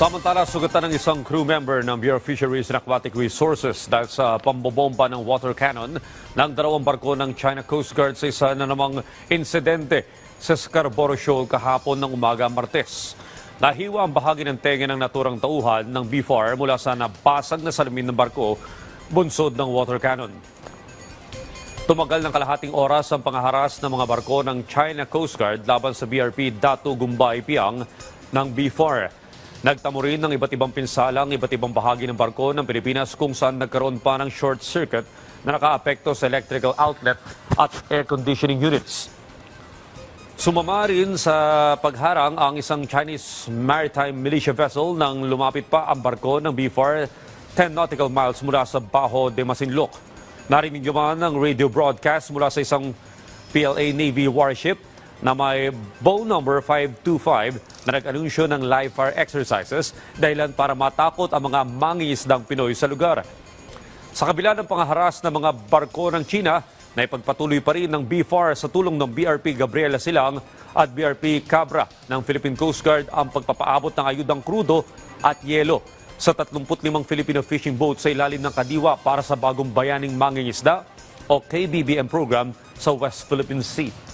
Samantala, sugatan ng isang crew member ng Bureau of Fisheries and Aquatic Resources dahil sa pambobomba ng water cannon ng dalawang barko ng China Coast Guard sa isa na namang insidente sa Scarborough Shoal kahapon ng umaga Martes. Nahiwa ang bahagi ng tenga ng naturang tauhan ng BFAR mula sa nabasag na salamin ng barko bunsod ng water cannon. Tumagal ng kalahating oras ang pangaharas ng mga barko ng China Coast Guard laban sa BRP Datu Gumbay Piang ng B4. Nagtamo rin ng iba't ibang pinsala ang iba't ibang bahagi ng barko ng Pilipinas kung saan nagkaroon pa ng short circuit na nakaapekto sa electrical outlet at air conditioning units. Sumama rin sa pagharang ang isang Chinese maritime militia vessel nang lumapit pa ang barko ng B4 10 nautical miles mula sa Baho de Masinloc. Narinig naman ng radio broadcast mula sa isang PLA Navy warship na may bow number 525 na nag-anunsyo ng live fire exercises dahilan para matakot ang mga mangingisdang Pinoy sa lugar. Sa kabila ng pangaharas ng mga barko ng China, na ipagpatuloy pa rin ng BFAR sa tulong ng BRP Gabriela Silang at BRP Cabra ng Philippine Coast Guard ang pagpapaabot ng ayudang krudo at yelo sa 35 Filipino fishing boats sa ilalim ng kadiwa para sa bagong bayaning mangingisda o KBBM program sa West Philippine Sea.